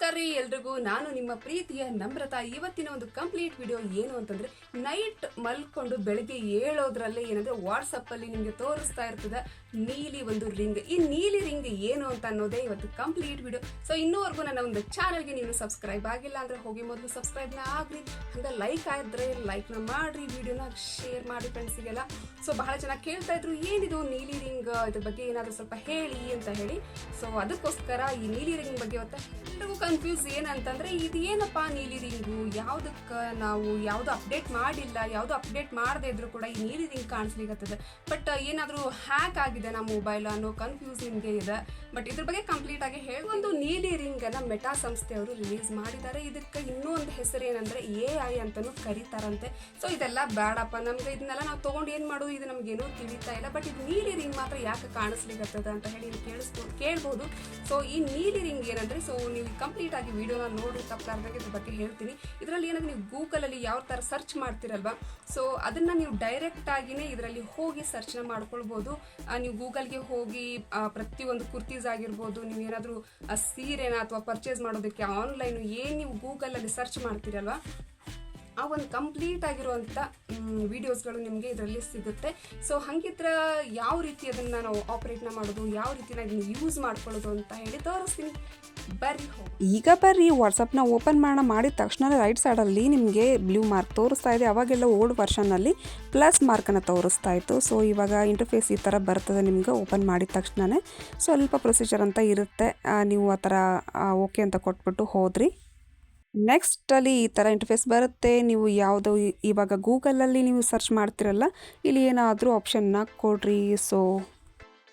ನಮಸ್ಕಾರ ರೀ ಎಲ್ರಿಗೂ. ನಾನು ನಿಮ್ಮ ಪ್ರೀತಿಯ ನಮ್ರತಾ. ಇವತ್ತಿನ ಒಂದು ಕಂಪ್ಲೀಟ್ ವಿಡಿಯೋ ಏನು ಅಂತಂದ್ರೆ ನೈಟ್ ಮಲ್ಕೊಂಡು ಬೆಳಗ್ಗೆ ಏಳೋದ್ರಲ್ಲೇ ಏನಂದ್ರೆ ವಾಟ್ಸಪ್ ಅಲ್ಲಿ ನಿಮಗೆ ತೋರಿಸ್ತಾ ಇರ್ತದೆ ನೀಲಿ ಒಂದು ರಿಂಗ್ ಈ ನೀಲಿ ರಿಂಗ್ ಏನು ಅಂತ ಅನ್ನೋದೇ ಇವತ್ತು ಕಂಪ್ಲೀಟ್ ವಿಡಿಯೋ ಸೊ ಇನ್ನೂವರೆಗೂ ನನ್ನ ಒಂದು ಚಾನಲ್ಗೆ ನೀವು ಸಬ್ಸ್ಕ್ರೈಬ್ ಆಗಿಲ್ಲ ಅಂದ್ರೆ ಹೋಗಿ ಮೊದಲು ಸಬ್ಸ್ಕ್ರೈಬ್ ಆಗ್ರಿ. ಹಂಗೆ ಲೈಕ್ ಆದ್ರೆ ಲೈಕ್ನ ಮಾಡ್ರಿ ವಿಡಿಯೋನ ಶೇರ್ ಮಾಡಿ ಫ್ರೆಂಡ್ಸಿಗೆಲ್ಲ ಸೊ ಬಹಳ ಜನ ಕೇಳ್ತಾ ಇದ್ರು, ಏನಿದು ನೀಲಿ ರಿಂಗ್ ಇದ್ರ ಬಗ್ಗೆ ಏನಾದರೂ ಸ್ವಲ್ಪ ಹೇಳಿ ಅಂತ ಹೇಳಿ. ಸೊ ಅದಕ್ಕೋಸ್ಕರ ಈ ನೀಲಿ ರಿಂಗ್ ಬಗ್ಗೆ ಇವತ್ತು ಕನ್ಫ್ಯೂಸ್ ಏನಂತಂದ್ರೆ ಇದು ಏನಪ್ಪ ನೀಲಿ ರಿಂಗು? ಯಾವುದಕ್ಕೆ ನಾವು ಯಾವುದು ಅಪ್ಡೇಟ್ ಮಾಡಿಲ್ಲ, ಯಾವುದು ಅಪ್ಡೇಟ್ ಮಾಡದೇ ಇದ್ರು ಕೂಡ ಈ ನೀಲಿ ರಿಂಗ್ ಕಾಣಿಸ್ಲಿಕ್ಕೆ ಬಟ್ ಏನಾದರೂ ಹ್ಯಾಕ್ ಆಗಿದೆ ನಮ್ಮ ಮೊಬೈಲ್ ಅನ್ನೋ ಕನ್ಫ್ಯೂಸ್ ನಿಮಗೆ ಇದೆ. ಬಟ್ ಇದ್ರ ಬಗ್ಗೆ ಕಂಪ್ಲೀಟ್ ಆಗಿ ಹೇಳಿ. ಒಂದು ನೀಲಿ ರಿಂಗ್ ಅನ್ನ ಮೆಟಾ ಸಂಸ್ಥೆಯವರು ರಿಲೀಸ್ ಮಾಡಿದ್ದಾರೆ. ಇದಕ್ಕೆ ಇನ್ನೂ ಒಂದು ಹೆಸರು ಏನಂದ್ರೆ ಎ ಐ ಅಂತಾನು ಕರೀತಾರಂತೆ. ಸೊ ಇದೆಲ್ಲ ಬೇಡಪ್ಪ ನಮ್ಗೆ ಇದನ್ನೆಲ್ಲ ನಾವು ತಗೊಂಡು ಏನು ಮಾಡೋದು? ಇದು ನಮ್ಗೇನೂ ತಿಳಿತಾ ಇಲ್ಲ. ಬಟ್ ಇದು ನೀಲಿ ರಿಂಗ್ ಮಾತ್ರ ಯಾಕೆ ಕಾಣಿಸ್ಲಿಕ್ಕೆ ಅಂತ ಹೇಳಿ ಕೇಳಿಸ್ಬೋದು ಕೇಳ್ಬೋದು. ಸೊ ಈ ನೀಲಿ ರಿಂಗ್ ಏನಂದ್ರೆ ಸೊ ನೀವು ಕಂಪ್ಲೀಟ್ ಆಗಿ ವಿಡಿಯೋನ ನೋಡಿ ತಪ್ಪಾರ್ದಾಗ ಇದ್ರ ಬಗ್ಗೆ ಹೇಳ್ತೀನಿ. ಇದರಲ್ಲಿ ಏನಂದ್ರೆ ನೀವು ಗೂಗಲ್ ಅಲ್ಲಿ ಯಾವ ತರ ಸರ್ಚ್ ಮಾಡ್ತಿರಲ್ವಾ? ಸೊ ಅದನ್ನ ನೀವು ಡೈರೆಕ್ಟ್ ಆಗಿನೇ ಇದರಲ್ಲಿ ಹೋಗಿ ಸರ್ಚ್ನ ಮಾಡ್ಕೊಳ್ಬೋದು. ನೀವು ಗೂಗಲ್ಗೆ ಹೋಗಿ ಪ್ರತಿಯೊಂದು ಕುರ್ತೀಸ್ ಆಗಿರ್ಬೋದು, ನೀವು ಏನಾದರೂ ಸೀರೆನ ಅಥವಾ ಪರ್ಚೇಸ್ ಮಾಡೋದಕ್ಕೆ ಆನ್ಲೈನ್ ಏನು ನೀವು ಗೂಗಲಲ್ಲಿ ಸರ್ಚ್ ಮಾಡ್ತೀರಲ್ವಾ? ಆ ಒಂದು ಕಂಪ್ಲೀಟ್ ಆಗಿರುವಂಥ ವಿಡಿಯೋಸ್ಗಳು ನಿಮಗೆ ಇದರಲ್ಲಿ ಸಿಗುತ್ತೆ. ಸೊ ಹಂಗಿದ್ರ ಯಾವ ರೀತಿ ಅದನ್ನು ನಾವು ಆಪ್ರೇಟ್ನ ಮಾಡೋದು, ಯಾವ ರೀತಿ ನಾವು ಯೂಸ್ ಮಾಡ್ಕೊಳ್ಳೋದು ಅಂತ ಹೇಳಿ ತೋರಿಸ್ತೀನಿ. ಬರ್ರಿ ಈಗ ಬರ್ರಿ ವಾಟ್ಸಪ್ನ ಓಪನ್ ಮಾಡೋಣ ಮಾಡಿದ ತಕ್ಷಣ ರೈಟ್ ಸೈಡಲ್ಲಿ ನಿಮಗೆ ಬ್ಲೂ ಮಾರ್ಕ್ ತೋರಿಸ್ತಾ ಇದೆ. ಅವಾಗೆಲ್ಲ ಓಲ್ಡ್ ವರ್ಷನ್ನಲ್ಲಿ ಪ್ಲಸ್ ಮಾರ್ಕನ್ನು ತೋರಿಸ್ತಾ ಇತ್ತು. ಸೊ ಇವಾಗ ಇಂಟರ್ಫೇಸ್ ಈ ಥರ ಬರ್ತದೆ ನಿಮ್ಗೆ ಓಪನ್ ಮಾಡಿದ ತಕ್ಷಣವೇ ಸ್ವಲ್ಪ ಪ್ರೊಸೀಜರ್ ಅಂತ ಇರುತ್ತೆ. ನೀವು ಆ ಥರ ಓಕೆ ಅಂತ ಕೊಟ್ಬಿಟ್ಟು ಹೋದ್ರಿ. ನೆಕ್ಸ್ಟಲ್ಲಿ ಈ ಥರ ಇಂಟರ್ಫೇಸ್ ಬರುತ್ತೆ. ನೀವು ಯಾವುದು ಇವಾಗ ಗೂಗಲಲ್ಲಿ ನೀವು ಸರ್ಚ್ ಮಾಡ್ತಿರಲ್ಲ, ಇಲ್ಲಿ ಏನಾದರೂ ಆಪ್ಷನ್ನ ಕೊಡ್ರಿ. ಸೊ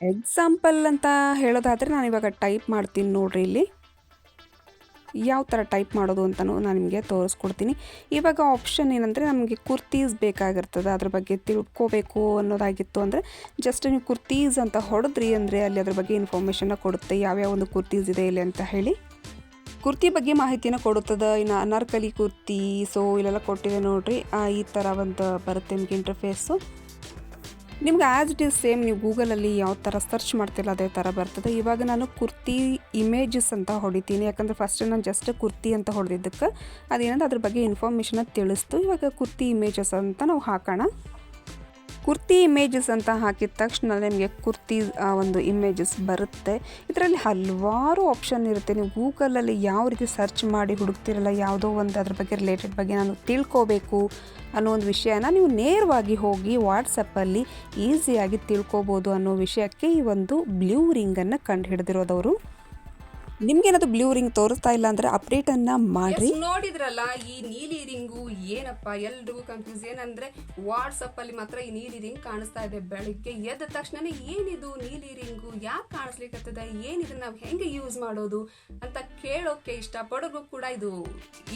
ಎಕ್ಸಾಂಪಲ್ ಅಂತ ಹೇಳೋದಾದರೆ ನಾನು ಇವಾಗ ಟೈಪ್ ಮಾಡ್ತೀನಿ ನೋಡ್ರಿ ಇಲ್ಲಿ. ಯಾವ ಥರ ಟೈಪ್ ಮಾಡೋದು ಅಂತಲೂ ನಾನು ನಿಮಗೆ ತೋರಿಸ್ಕೊಡ್ತೀನಿ. ಇವಾಗ ಆಪ್ಷನ್ ಏನಂದರೆ ನಮಗೆ ಕುರ್ತೀಸ್ ಬೇಕಾಗಿರ್ತದೆ. ಅದ್ರ ಬಗ್ಗೆ ತಿಳ್ಕೋಬೇಕು ಅನ್ನೋದಾಗಿತ್ತು ಅಂದರೆ ಜಸ್ಟ್ ನೀವು ಕುರ್ತೀಸ್ ಅಂತ ಹೊಡೆದ್ರಿ ಅಂದರೆ ಅಲ್ಲಿ ಅದ್ರ ಬಗ್ಗೆ ಇನ್ಫಾರ್ಮೇಷನ್ನ ಕೊಡುತ್ತೆ. ಯಾವ್ಯಾವ ಒಂದು ಕುರ್ತೀಸ್ ಇದೆ ಇಲ್ಲಿ ಅಂತ ಹೇಳಿ. ಕುರ್ತಿ ಬಗ್ಗೆ ಮಾಹಿತಿನ ಕೊಡುತ್ತದ? ಇನ್ನು ಅನಾರ್ಕಲಿ ಕುರ್ತಿ ಸೊ ಇಲ್ಲೆಲ್ಲ ಕೊಟ್ಟಿದೆ ನೋಡ್ರಿ. ಈ ಥರ ಒಂದು ಬರುತ್ತೆ ನಿಮಗೆ ಇಂಟರ್ಫೇಸು ನಿಮ್ಗೆ ಆ್ಯಸ್ ಇಟ್ ಈಸ್ ಸೇಮ್ ನೀವು ಗೂಗಲಲ್ಲಿ ಯಾವ ಥರ ಸರ್ಚ್ ಮಾಡ್ತಿಲ್ಲ, ಅದೇ ಥರ ಬರ್ತದೆ. ಇವಾಗ ನಾನು ಕುರ್ತಿ ಇಮೇಜಸ್ ಅಂತ ಹೊಡಿತೀನಿ. ಯಾಕಂದರೆ ಫಸ್ಟ್ ನಾನು ಜಸ್ಟ್ ಕುರ್ತಿ ಅಂತ ಹೊಡೆದಿದ್ದಕ್ಕೆ, ಅದೇನಂದ್ರೆ ಅದ್ರ ಬಗ್ಗೆ ಇನ್ಫಾರ್ಮೇಷನ್ ತಿಳಿಸ್ತು. ಇವಾಗ ಕುರ್ತಿ ಇಮೇಜಸ್ ಅಂತ ನಾವು ಹಾಕೋಣ. ಕುರ್ತಿ ಇಮೇಜಸ್ ಅಂತ ಹಾಕಿದ ತಕ್ಷಣ ನಿಮಗೆ ಕುರ್ತಿ ಒಂದು ಇಮೇಜಸ್ ಬರುತ್ತೆ. ಇದರಲ್ಲಿ ಹಲವಾರು ಆಪ್ಷನ್ ಇರುತ್ತೆ. ನೀವು ಗೂಗಲಲ್ಲಿ ಯಾವ ರೀತಿ ಸರ್ಚ್ ಮಾಡಿ ಹುಡುಕ್ತಿರಲ್ಲ, ಯಾವುದೋ ಒಂದು ಅದ್ರ ಬಗ್ಗೆ ರಿಲೇಟೆಡ್ ಬಗ್ಗೆ ನಾನು ತಿಳ್ಕೋಬೇಕು ಅನ್ನೋ ಒಂದು ವಿಷಯನ ನೀವು ನೇರವಾಗಿ ಹೋಗಿ ವಾಟ್ಸಪ್ಪಲ್ಲಿ ಈಸಿಯಾಗಿ ತಿಳ್ಕೊಬೋದು ಅನ್ನೋ ವಿಷಯಕ್ಕೆ ಈ ಒಂದು ಬ್ಲೂ ರಿಂಗನ್ನು ಕಂಡು ಹಿಡಿದಿರೋದವರು. ನಿಮ್ಗೇನಾದ್ರು ಬ್ಲೂ ರಿಂಗ್ ತೋರಿಸ್ತಾ ಇಲ್ಲ ಅಂದ್ರೆ ಅಪ್ಡೇಟನ್ನು ಅನ್ನ ಮಾಡಿ ನೋಡಿದ್ರಲ್ಲ, ಈ ನೀಲಿ ರಿಂಗು ಏನಪ್ಪ? ಎಲ್ರಿಗೂ ಕನ್ಫ್ಯೂಸ್ ಏನಂದ್ರೆ ವಾಟ್ಸಪ್ ಅಲ್ಲಿ ಮಾತ್ರ ಈ ನೀಲಿ ರಿಂಗ್ ಕಾಣಿಸ್ತಾ ಇದೆ ಬೆಳಿಗ್ಗೆ. ಎದ್ದ ತಕ್ಷಣ ಏನಿದು ನೀಲಿ ರಿಂಗು? ಯಾಕೆ ಕಾಣಿಸ್ಲಿಕ್ಕತ್ತದ ಏನಿದು? ನಾವು ಹೆಂಗೆ ಯೂಸ್ ಮಾಡೋದು? ಅಂತ ಕೇಳೋಕೆ ಇಷ್ಟಪಡೋರು ಕೂಡ ಇದು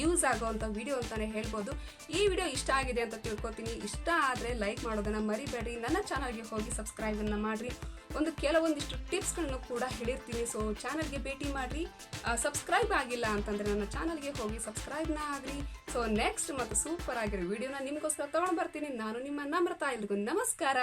ಯೂಸ್ ಆಗೋವಂಥ ವಿಡಿಯೋ ಅಂತಾನೆ ಹೇಳ್ಬೋದು. ಈ ವಿಡಿಯೋ ಇಷ್ಟ ಆಗಿದೆ ಅಂತ ತಿಳ್ಕೊತೀನಿ. ಇಷ್ಟ ಆದರೆ ಲೈಕ್ ಮಾಡೋದನ್ನ ಮರಿಬೇಡಿ ನನ್ನ ಚಾನಲ್ಗೆ ಹೋಗಿ ಸಬ್ಸ್ಕ್ರೈಬ್ ಮಾಡಿರಿ. ಒಂದು ಕೆಲವೊಂದಿಷ್ಟು ಟಿಪ್ಸ್ಗಳನ್ನು ಕೂಡ ಹೇಳಿರ್ತೀನಿ. ಸೊ ಚಾನಲ್ಗೆ ಭೇಟಿ ಮಾಡ್ರಿ ಸಬ್ಸ್ಕ್ರೈಬ್ ಆಗಿಲ್ಲ ಅಂತಂದ್ರೆ ನನ್ನ ಚಾನಲ್ಗೆ ಹೋಗಿ ಸಬ್ಸ್ಕ್ರೈಬ್ನ ಆಗ್ರಿ ಸೊ ನೆಕ್ಸ್ಟ್ ಮತ್ತು ಸೂಪರ್ ಆಗಿರೋ ವಿಡಿಯೋನ ನಿಮಗೋಸ್ಕರ ತಗೊಂಡ್ ಬರ್ತೀನಿ. ನಾನು ನಿಮ್ಮ ನಮ್ರತಾ ಎಲ್ರಿಗೂ ನಮಸ್ಕಾರ.